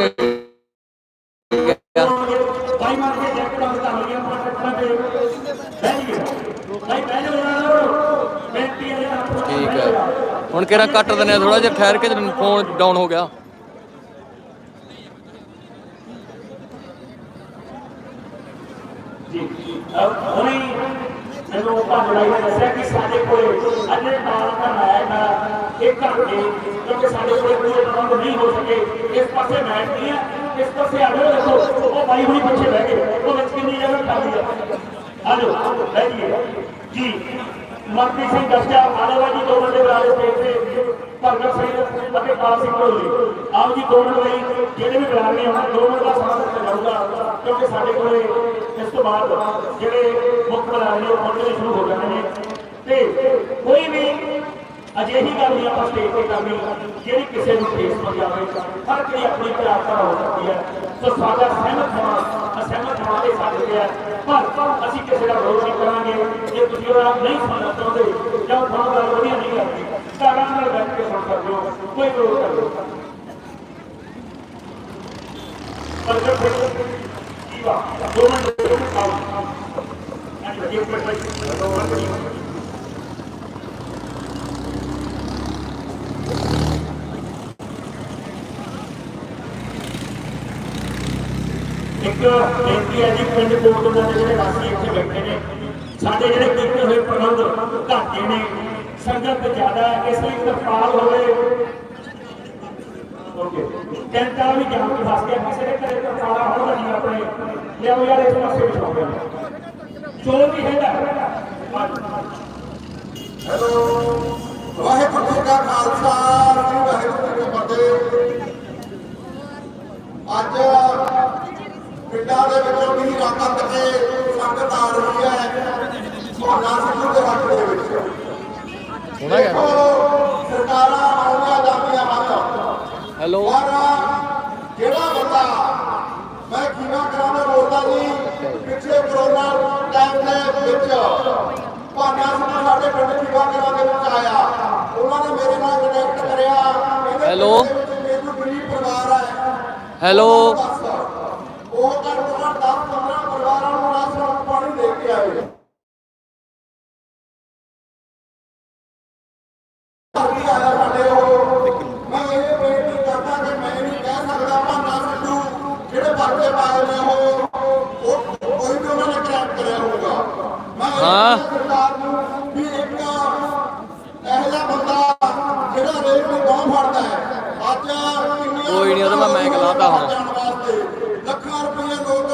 B: ਠੀਕ ਹੈ। ਹੁਣ ਕਿਹੜਾ ਕੱਟ ਦਿੰਦੇ ਥੋੜਾ ਜਿਹਾ ਠਹਿਰ ਕੇ ਫੋਨ ਡਾਊਨ ਹੋ ਗਿਆ।
E: ਜੀ। ਹੁਣੇ ਮੈਨੂੰ ਭਾਂਜੜਾਈ ਨੇ ਦੱਸਿਆ ਕਿ ਸਾਡੇ ਕੋਲ ਅੰਨੇ ਨਾਲ ਦਾ ਮੈਚ ਆ ਇੱਕ ਘੰਟੇ ਕਿਉਂਕਿ ਸਾਡੇ ਕੋਲ ਪੂਰੇ ਪ੍ਰਬੰਧ ਨਹੀਂ ਹੋ ਸਕੇ ਇਸ ਪਾਸੇ ਮੈਚ ਨਹੀਂ ਹੈ ਇਸ ਪਾਸੇ ਆ ਜਾਓ ਦੇਖੋ ਉਹ ਬਾਈ ਹੁਣੀ ਪਿੱਛੇ ਬਹਿ ਗਏ ਉਹ ਵਿੱਚ ਕਿੰਨੀ ਜਗ੍ਹਾ ਖਾਲੀ ਹੈ ਆ ਜਾਓ ਬਹਿ ਜਾਈਏ ਜੀ ਮਨਪ੍ਰੀਤ ਸਿੰਘ ਦੱਸਿਆ ਆਲੇਵਾ ਜੀ ਦੋ ਬੰਦੇ ਬਰਾਲੇ ਸਟੇਜ ਤੇ ਭਗਤ ਸਿੰਘ ਅਤੇ ਪਾਲ ਸਿੰਘ ਢੋਲੀ ਆਓ ਜੀ ਦੋ ਮਿੰਟ ਲਈ ਜਿਹੜੇ ਵੀ ਬੁਲਾਣੇ ਹੋਣ ਦੋ ਮਿੰਟ ਦਾ ਸਮਾਂ ਦਿੱਤਾ ਜਾਊਗਾ ਕਿਉਂਕਿ ਸਾਡੇ ਕੋਲੇ ਇਸ ਤੋਂ ਬਾਅਦ ਜਿਹੜੇ ਮੁੱਖ ਬੁਲਾਰੇ ਉਹ ਪਹੁੰਚਣੇ ਸ਼ੁਰੂ ਹੋ ਜਾਣੇ ਨੇ ਤੇ ਕੋਈ ਵੀ ਅਜਿਹੀ ਗੱਲ ਨਹੀਂ ਆਪਾਂ ਸਟੇਜ ਤੇ ਕਰਨੀ ਜਿਹੜੀ ਕਿਸੇ ਨੂੰ ਠੇਸ ਪਹੁੰਚਾਵੇ ਹਰ ਕੋਈ ਆਪਣੀ ਪ੍ਰਾਰਥਨਾ ਹੋ ਸਕਦੀ ਹੈ ਸੋ ਸਾਡਾ ਸਹਿਮਤ ਹੋਣਾ ਅਸਹਿਮਤ ਹੋਣਾ ਇਹ ਸਾਡੇ ਤੇ ਹੈ ਪਰ ਅਸੀਂ ਕਿਸੇ ਦਾ ਵਿਰੋਧ ਨਹੀਂ ਕਰਾਂਗੇ ਜੇ ਤੁਸੀਂ ਉਹ ਨਹੀਂ ਸੁਣਨਾ ਚਾਹੁੰਦੇ ਜਾਂ ਤੁਹਾਨੂੰ ਗੱਲ ਵਧੀਆ ਨਹੀਂ ਲੱਗਦੀ ਤਾਂ ਆਰਾਮ ਨਾਲ ਬੈਠ ਕੇ ਸੁਣ ਸਕਦੇ ਹੋ ਕੋਈ ਵਿਰੋਧ ਕਰ ਲਓ ਪਰ ਜਦ ਫਿਰ ਕੀ ਵਾ ਦੋ ਮਿੰਟ ਇੱਕ ਬੇਨਤੀ ਹੈ ਜੀ ਪਿੰਡ ਕੋਟਲਾ ਦੇ ਜਿਹੜੇ ਵਾਸੀ ਇੱਥੇ ਬੈਠੇ ਨੇ। ਸਾਡੇ ਜਿਹੜੇ ਕੀਤੇ ਹੋਏ ਪ੍ਰਬੰਧ ਘਾਟੇ ਨੇ। ਸੰਗਤ ਜ਼ਿਆਦਾ ਹੈ, ਇਸ ਲਈ ਤਰਪਾਲ ਹੋਵੇ। ਓਕੇ। ਟੈਂਟਾਂ ਵੀ ਜਾਮ ਕੇ ਫਸ ਗਿਆ ਕਿਸੇ ਦੇ ਘਰੇ ਤਰਪਾਲਾਂ ਹੋਣ ਨਹੀਂ ਆਪਣੇ। ਲਿਆਓ ਯਾਰ, ਇਸ ਪਾਸੇ ਵਿਛਾਓ ਯਾਰ ਜੋ ਵੀ ਹੈਗਾ
H: ਹੈਲੋ ਵਾਹਿਗੁਰੂ ਜੀ ਕਾ ਖਾਲਸਾ ਵਾਹਿਗੁਰੂ ਜੀ ਕੀ ਫਤਿਹ ਅੱਜ ਪਿੰਡਾਂ ਦੇ ਵਿੱਚੋਂ ਵੀ ਰਾਤਾਂ ਤੱਕ ਸੰਗਤ ਆ ਰਹੀ ਹੈ ਭਾਨਾ ਸਿੱਧੂ ਦੇ ਹੱਕ ਦੇ ਵਿੱਚ
B: ਹੋਣਾ ਗਿਆ
H: ਦੇਖੋ, ਸਰਕਾਰਾਂ ਆਉਂਦੀਆਂ ਜਾਂਦੀਆਂ ਹਨ
B: ਹੈਲੋ
H: ਪਰ ਜਿਹੜਾ ਬੰਦਾ ਮੈਂ ਕਿਵੇਂ ਕਰਾਂ ਮੈਂ ਬੋਲਦਾ ਜੀ ਪਿਛਲੇ ਕਰੋਨਾ ਟਾਈਮ ਦੇ ਵਿੱਚ ਭਾਨਾ ਸਿੰਘ ਸਾਡੇ ਪਿੰਡ ਕਰਾਂ ਦੇ ਵਿੱਚ ਆਇਆ। ਉਹਨਾਂ ਨੇ ਮੇਰੇ ਨਾਲ ਕਨੈਕਟ ਕਰਿਆ।
B: ਹੈਲੋ।
H: ਮੈਨੂੰ ਗਰੀਬ ਪਰਿਵਾਰ ਹੈ।
B: ਹੈਲੋ।
H: ਉਹ ਤੋਂ ਘੱਟ 10 15 ਪਰਿਵਾਰਾਂ ਨੂੰ ਰਾਸ਼ਨ ਪਾਣੀ ਦੇ ਕੇ ਆਏ। ਵੀ ਆਇਆ ਸਾਡੇ ਉਹ ਮੈਂ ਇਹ ਬੇਨਤੀ ਕਰਦਾ ਕਿ ਮੈਂ ਨਹੀਂ ਕਹਿ ਸਕਦਾ ਭਾਨਾ ਸਿੱਧੂ ਜਿਹੜੇ ਪਰਚੇ ਪਾਏ ਨੇ ਉਹ ਉਹ ਕੋਈ ਵੀ ਉਹਨਾਂ ਨੇ ਕ੍ਰੈਕ ਕਰਿਆ ਹੋਊਗਾ ਮੈਂ ਇਹ
B: ਹਾਂ।
H: ਕਹਿੰਦਾ ਸਰਕਾਰ ਨੂੰ ਵੀ ਇੱਕ ਇਹੋ ਜਿਹਾ ਬੰਦਾ ਜਿਹੜਾ ਰੇਟ ਨੂੰ ਬਾਹ ਫੜਦਾ ਹੈ ਅੱਜ ਕਿੰਨੀਆਂ
B: ਕੋਈ ਨੀ, ਉਹਦਾ ਮੈਂ mic ਲਾਤਾ ਹੁਣ।
H: ਜਾਣ ਵਾਸਤੇ ਲੱਖਾਂ ਰੁਪਏ ਲੋਕ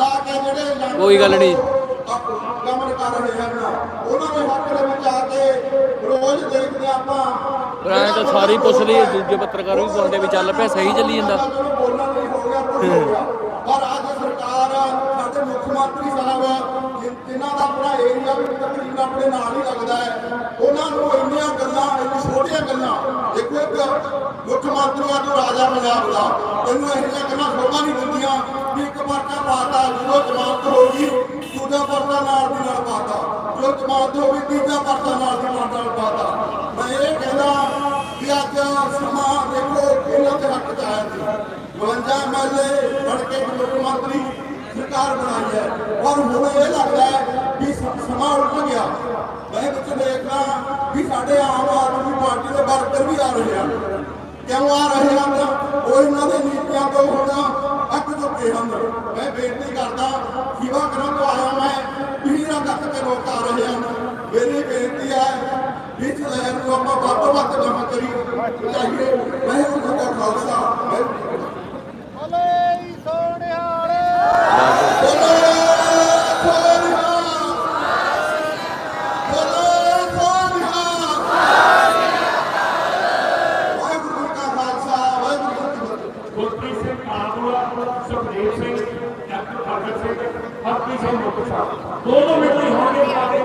H: ਲਾ ਕੇ ਜਿਹੜੇ ਲੰਗਰ
B: ਕੋਈ ਗੱਲ ਨੀ।
H: ਗਮਨ ਕਰ ਰਹੇ ਹਨ ਉਹਨਾਂ ਦੇ ਹੱਕ ਦੇ ਵਿੱਚ ਆ ਕੇ ਰੋਜ਼ ਦੇਖਦੇ ਆਪਾਂ
B: ਪਰ ਐਂ ਤਾਂ ਸਾਰੇ ਪੁੱਛ ਲਈ ਦੂਜੇ ਪੱਤਰਕਾਰ ਵੀ ਪੁੱਛਦੇ ਵੀ ਚੱਲ ਪਿਆ ਸਹੀ ਚੱਲੀ ਜਾਂਦਾ
H: ਬੋਲਣਾ ਨਹੀਂ ਹੋ ਗਿਆ ਆਪਣੇ ਨਾਲ ਹੀ ਲੱਗਦਾ ਹੈ। ਉਹਨਾਂ ਨੂੰ ਇੰਨੀਆਂ ਗੱਲਾਂ, ਇੰਨੀ ਛੋਟੀਆਂ ਗੱਲਾਂ। ਦੇਖੋ ਇੱਕ ਮੁੱਖ ਮੰਤਰੀ ਆ, ਜੋ ਰਾਜਾ ਪੰਜਾਬ ਦਾ। ਇਹਨੂੰ ਇਹ ਜਿਹੀਆਂ ਗੱਲਾਂ ਸ਼ੋਭਾ ਨਹੀਂ ਦਿੰਦੀਆਂ ਵੀ ਇੱਕ ਪਰਚਾ ਪਾਤਾ, ਜਦੋਂ ਜਮਾਨਤ ਹੋ ਗਈ, ਦੂਜਾ ਪਰਚਾ ਨਾਲ ਦੀ ਨਾਲ ਪਾਤਾ। ਜੋ ਜਮਾਨਤ ਹੋ ਗਈ, ਤੀਜਾ ਪਰਚਾ ਨਾਲ ਦੀ ਨਾਲ ਪਾਤਾ। ਮੈਂ ਇਹ ਕਹਿੰਦਾ ਕਿ ਅੱਜ ਸਮਾਂ ਦੇਖੋ ਇਹਨਾਂ ਦੇ ਹੱਕ ਚ ਆਇਆ ਸੀ 52 ਐਮਐਲਏ ਬਣ ਕੇ ਮੁੱਖ ਮੰਤਰੀ ਸਰਕਾਰ ਬਣਾਈ ਹੈ। ਔਰ ਹੁਣ ਇਹ ਲੱਗਦਾ ਹੈ ਸਮਾਂ ਉਲਟ ਗਿਆ। ਮੈਂ ਵਿੱਚ ਦੇਖਦਾ ਵੀ ਸਾਡੇ ਆਮ ਆਦਮੀ ਪਾਰਟੀ ਦੇ ਵਰਕਰ ਵੀ ਆ ਰਹੇ ਹਨ। ਕਿਉਂ ਆ ਰਹੇ ਹਨ? ਉਹ ਇਹਨਾਂ ਦੇ ਨੀਤੀਆਂ ਤੋਂ ਹੁਣ ਅੱਕ ਚੁੱਕੇ ਹਨ। ਮੈਂ ਬੇਨਤੀ ਕਰਦਾ ਸਿਵਾ ਕਰਨ ਤੋਂ ਆਇਆ ਮੈਂ, ਪੀਰਾਂ ਤੱਕ ਤੇ ਲੋਕ ਆ ਰਹੇ ਹਨ। ਮੇਰੀ ਬੇਨਤੀ ਹੈ ਵਿੱਚ ਲਹਿਰ ਨੂੰ ਆਪਾਂ ਵੱਧ ਤੋਂ ਵੱਧ ਕੰਮ ਕਰੀ ਚਾਹੀਏ ਮੈਂ ਉਹਨਾਂ ਦਾ ਖਾਲਸਾ ਵਾਹਿਗੁਰੂ ਜੀ ਕੀ ਫਤਿਹ।
E: ਗੁਰਪ੍ਰੀਤ ਸਿੰਘ ਆਦੂਆ ਸੁਖਦੇਵ ਸਿੰਘ ਡਾਕਟਰ ਭਗਤ ਸਿੰਘ ਹਰਪ੍ਰੀਤ ਸਿੰਘ ਮੁਕਤਸਰ ਦੋ ਦੋ ਮਿੰਟ ਲਈ ਹੋਣਗੇ ਬਾਰੇ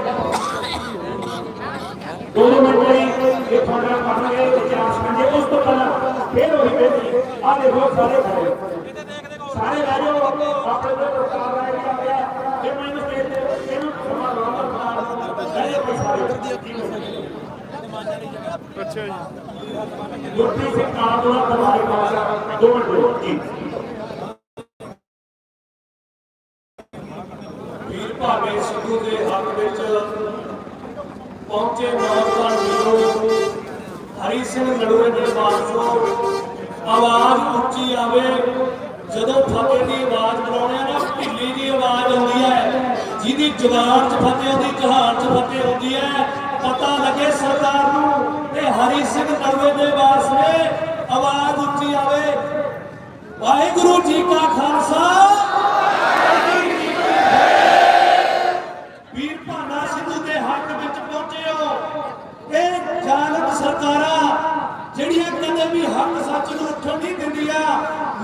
E: ਦੋ ਦੋ ਮਿੰਟ ਲਈ ਇਹ ਪ੍ਰੋਗਰਾਮ ਕਰਨਗੇ ਇਤਿਹਾਸ ਕਰਨਗੇ ਉਸ ਤੋਂ ਪਹਿਲਾਂ ਫੇਰ ਉਹੀ ਬੇਨਤੀ ਆ ਦੇਖੋ ਸਾਰੇ ਖੜੇ ਸਾਰੇ ਲੈ ਜਾਓ ਆਪਣੇ ਦੇ ਪ੍ਰਕਾਰ ਰਾਇ ਵੀ ਆ ਗਿਆ ਜੇ ਮੈਨੂੰ ਸਟੇਜ ਤੇ ਇਹਨੂੰ ਸਮਾਂ ਲਾਉਣਾ ਬਣਾ ਲੈ ਜਾਓ ਸਾਰੇ ਗੁਰਪ੍ਰੀਤ ਸਿੰਘ ਆਦੂਆ ਦਰਬਾਰੀ ਖਾਲਸਾ ਦੋ ਮਿੰਟ ਲਈ ਜੀ
I: ਵੀਰ ਭਾਗੇ ਸਿੱਧੂ ਦੇ ਹੱਕ ਵਿੱਚ ਪਹੁੰਚੇ ਨੌਜਵਾਨ ਵੀਰੋ, ਹਰੀ ਸਿੰਘ ਲੜੂਏ ਦੇ ਬਾਸੋ ਆਵਾਜ਼ ਉੱਚੀ ਆਵੇ, ਜਦੋਂ ਫਤਿਹ ਦੀ ਆਵਾਜ਼ ਬੁਲਾਉਣੇ ਆ ਨਾ, ਢਿੱਲੀ ਦੀ ਆਵਾਜ਼ ਆਉਂਦੀ ਹੈ, ਜਿਹਦੀ ਜਵਾਨ 'ਚ ਫਤਿਹ ਹੁੰਦੀ, ਜਹਾਨ 'ਚ ਫਤਿਹ ਹੁੰਦੀ ਹੈ, ਪਤਾ ਲੱਗੇ ਸਰਦਾਰ ਨੂੰ ਤੇ ਹਰੀ ਸਿੰਘ ਲੜੂਏ ਦੇ ਬਾਸ ਨੇ ਆਵਾਜ਼ ਉੱਚੀ ਆਵੇ। ਵਾਹਿਗੁਰੂ ਜੀ ਕਾ ਖਾਲਸਾ ਵੀਰ ਭਾਨਾ ਸਿੱਧੂ ਦੇ ਹੱਕ ਵਿੱਚ ਪਹੁੰਚੇ ਹੋ ਇਹ ਜ਼ਾਲਮ ਸਰਕਾਰਾਂ ਜਿਹੜੀਆਂ ਕਦੇ ਵੀ ਹੱਕ ਸੱਚ ਨੂੰ ਉੱਠਣ ਨਹੀਂ ਦਿੰਦੀਆਂ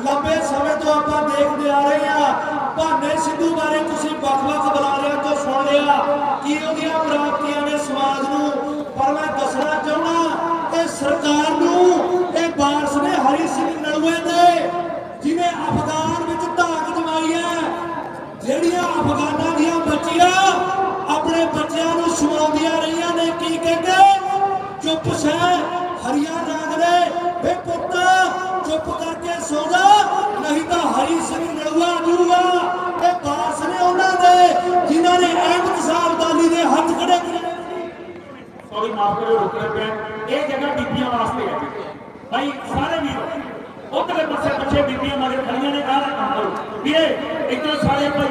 I: ਲੰਬੇ ਸਮੇਂ ਤੋਂ ਆਪਾਂ ਦੇਖਦੇ ਆ ਰਹੇ ਆ ਭਾਨੇ ਸਿੱਧੂ ਬਾਰੇ ਤੁਸੀਂ ਵੱਖ-ਵੱਖ ਬੁਲਾਰਿਆਂ ਤੋਂ ਸੁਣ ਲਿਆ। ਕੀ ਉਹਦੀਆਂ ਪ੍ਰਾਪਤੀਆਂ ਨੇ ਸਮਾਜ ਨੂੰ? ਪਰ ਮੈਂ ਦੱਸਣਾ ਚਾਹੁੰਦਾ ਕਿ ਸਰਕਾਰ ਨੂੰ ਇਹ ਵਾਰਸ ਨੇ ਹਰੀ ਸਿੰਘ ਨਲੂਏ ਦੇ ਜਿਨੇ ਅਫਗਾਨ ਵਿੱਚ ਧਾਕ ਜਮਾਈ ਹੈ, ਜਿਹੜੀਆਂ ਅਫਗਾਨਾਂ ਦੀਆਂ ਬੱਚੀਆਂ ਆਪਣੇ ਬੱਚਿਆਂ ਨੂੰ ਸੁਣਾਉਂਦੀਆਂ ਰਹੀਆਂ ਨੇ, ਕੀ ਕਹਿੰਦੇ? ਚੁੱਪ ਸਹਿ, ਹਰੀਆਂ ਰਾਗ
E: ਸੌਰੀ ਮਾਫ ਕਰਿਓ ਰੁਕਣਾ ਪਿਆ ਇਹ ਜਗ੍ਹਾ ਬੀਬੀਆਂ ਵਾਸਤੇ ਹੈ। ਭਾਈ ਸਾਰੇ ਵੀਰ, ਉਧਰਲੇ ਪਾਸੇ ਪਿੱਛੇ ਬੀਬੀਆਂ ਮਗਰ ਖੜੀਆਂ ਨੇ, ਆਹ ਕੰਮ ਕਰੋ। ਵੀਰੇ, ਇੱਧਰ ਸਾਰੇ ਆਪਾਂ